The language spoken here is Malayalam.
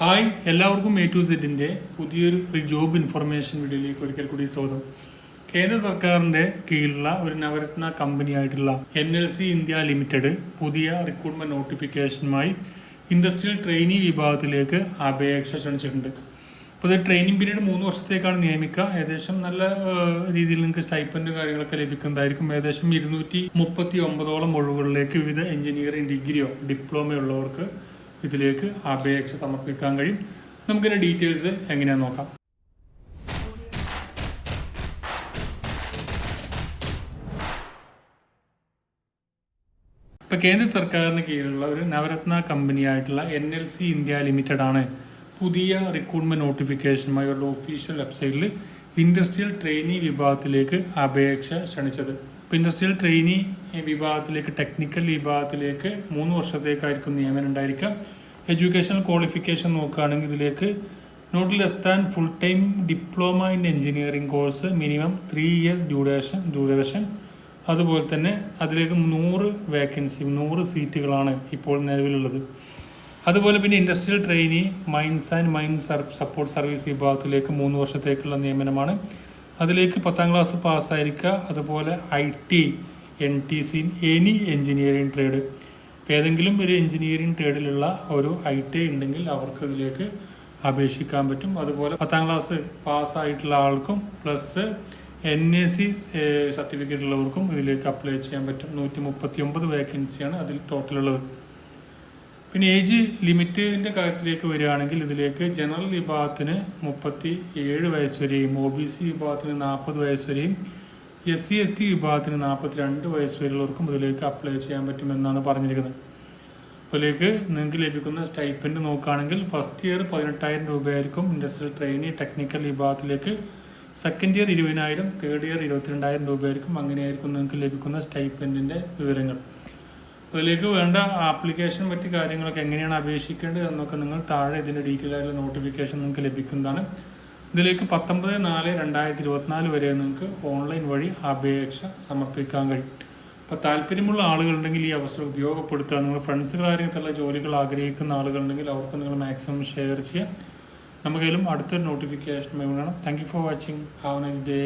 ഹായ് എല്ലാവർക്കും എ ടു സെറ്റിന്റെ പുതിയൊരു ജോബ് ഇൻഫർമേഷൻ വീഡിയോയിലേക്ക് ഒരിക്കൽ കൂടി സ്വാഗതം. കേന്ദ്ര സർക്കാരിന്റെ കീഴിലുള്ള ഒരു നവരത്ന കമ്പനി ആയിട്ടുള്ള N L C India limited പുതിയ റിക്രൂട്ട്മെന്റ് നോട്ടിഫിക്കേഷനുമായി ഇൻഡസ്ട്രിയൽ ട്രെയിനി വിഭാഗത്തിലേക്ക് അപേക്ഷ ക്ഷണിച്ചിട്ടുണ്ട്. അപ്പോൾ ഇത് ട്രെയിനിങ് പീരീഡ് മൂന്ന് വർഷത്തേക്കാണ് നിയമിക്കുക. ഏകദേശം നല്ല രീതിയിൽ നിങ്ങൾക്ക് സ്റ്റൈപ്പൻഡ് കാര്യങ്ങളൊക്കെ ലഭിക്കുന്നതായിരിക്കും. ഏകദേശം ഇരുന്നൂറ്റി മുപ്പത്തി ഒമ്പതോളം ഒഴിവുകളിലേക്ക് വിവിധ എഞ്ചിനീയറിംഗ് ഡിഗ്രിയോ ഡിപ്ലോമയോ ഉള്ളവർക്ക് ഇതിലേക്ക് അപേക്ഷ സമർപ്പിക്കാൻ കഴിയും. നമുക്കിതിന്റെ ഡീറ്റെയിൽസ് എങ്ങനെയാണെന്ന് നോക്കാം. ഇപ്പൊ കേന്ദ്ര സർക്കാരിന് കീഴിലുള്ള ഒരു Navratna കമ്പനിയായിട്ടുള്ള N L C India limited ആണ് പുതിയ റിക്രൂട്ട്മെന്റ് നോട്ടിഫിക്കേഷനുമായി ഒരു ഒഫീഷ്യൽ വെബ്സൈറ്റിൽ ഇൻഡസ്ട്രിയൽ ട്രെയിനി വിഭാഗത്തിലേക്ക് അപേക്ഷ ക്ഷണിച്ചത്. ഇപ്പൊ ഇൻഡസ്ട്രിയൽ ട്രെയിനി വിഭാഗത്തിലേക്ക് ടെക്നിക്കൽ വിഭാഗത്തിലേക്ക് മൂന്ന് വർഷത്തേക്കായിരിക്കും നിയമനം ഉണ്ടായിരിക്കുക. എഡ്യൂക്കേഷണൽ ക്വാളിഫിക്കേഷൻ നോക്കുകയാണെങ്കിൽ ഇതിലേക്ക് not less than full time diploma in engineering course minimum three years duration duration അതുപോലെ തന്നെ അതിലേക്ക് നൂറ് വേക്കൻസി നൂറ് സീറ്റുകളാണ് ഇപ്പോൾ നിലവിലുള്ളത്. അതുപോലെ പിന്നെ industrial trainee mines and mines support service വിഭാഗത്തിലേക്ക് മൂന്ന് വർഷത്തേക്കുള്ള നിയമനമാണ്. അതിലേക്ക് പത്താം ക്ലാസ് പാസ്സായിരിക്കുക. അതുപോലെ I T N T C any engineering trade ഏതെങ്കിലും ഒരു എഞ്ചിനീയറിംഗ് ട്രേഡിലുള്ള ഒരു ഐ ടി ഉണ്ടെങ്കിൽ അവർക്ക് ഇതിലേക്ക് അപേക്ഷിക്കാൻ പറ്റും. അതുപോലെ പത്താം ക്ലാസ് പാസ്സായിട്ടുള്ള ആൾക്കും plus N A C certificate ഉള്ളവർക്കും ഇതിലേക്ക് അപ്ലൈ ചെയ്യാൻ പറ്റും. നൂറ്റി മുപ്പത്തി ഒമ്പത് വേക്കൻസിയാണ് അതിൽ ടോട്ടൽ ഉള്ളത്. പിന്നെ ഏജ് ലിമിറ്റിന്റെ കാര്യത്തിലേക്ക് വരികയാണെങ്കിൽ ഇതിലേക്ക് ജനറൽ വിഭാഗത്തിന് മുപ്പത്തി ഏഴ് വയസ്സ് വരെയും ഒ ബി സി വിഭാഗത്തിന് നാൽപ്പത് വയസ്സ് വരെയും എസ് സി എസ് ടി വിഭാഗത്തിന് നാൽപ്പത്തി രണ്ട് വയസ്സ് വരെയുള്ളവർക്കും ഇതിലേക്ക് അപ്ലൈ ചെയ്യാൻ പറ്റുമെന്നാണ് പറഞ്ഞിരിക്കുന്നത്. അതിലേക്ക് നിങ്ങൾക്ക് ലഭിക്കുന്ന സ്റ്റൈപ്പൻഡ് നോക്കുകയാണെങ്കിൽ ഫസ്റ്റ് ഇയർ പതിനെട്ടായിരം രൂപയായിരിക്കും ഇൻഡസ്ട്രിയൽ ട്രെയിനി ടെക്നിക്കൽ വിഭാഗത്തിലേക്ക്. സെക്കൻഡ് ഇയർ ഇരുപതിനായിരം തേർഡ് ഇയർ ഇരുപത്തിരണ്ടായിരം രൂപയായിരിക്കും അങ്ങനെയായിരിക്കും നിങ്ങൾക്ക് ലഭിക്കുന്ന സ്റ്റൈപ്പൻഡിന്റെ വിവരങ്ങൾ. അപ്പോൾ ഇതിലേക്ക് വേണ്ട ആപ്ലിക്കേഷൻ പറ്റി കാര്യങ്ങളൊക്കെ എങ്ങനെയാണ് അപേക്ഷിക്കേണ്ടത് എന്നൊക്കെ നിങ്ങൾ താഴെ ഇതിന്റെ ഡീറ്റെയിൽ ആയിട്ടുള്ള നോട്ടിഫിക്കേഷൻ നിങ്ങൾക്ക് ലഭിക്കുന്നതാണ്. ഇതിലേക്ക് പത്തൊമ്പത് നാല് രണ്ടായിരത്തി ഇരുപത്തിനാല് വരെ നിങ്ങൾക്ക് ഓൺലൈൻ വഴി അപേക്ഷ സമർപ്പിക്കാൻ കഴിയും. അപ്പോൾ താല്പര്യമുള്ള ആളുകളുണ്ടെങ്കിൽ ഈ അവസരം ഉപയോഗപ്പെടുത്തുക. നിങ്ങൾ ഫ്രണ്ട്സ് കാര്യത്തിലുള്ള ജോലികൾ ആഗ്രഹിക്കുന്ന ആളുകളുണ്ടെങ്കിൽ അവർക്ക് നിങ്ങൾ മാക്സിമം ഷെയർ ചെയ്യുക നമുക്കതിലും അടുത്തൊരു നോട്ടിഫിക്കേഷൻ വേണം thank you for watching have nice day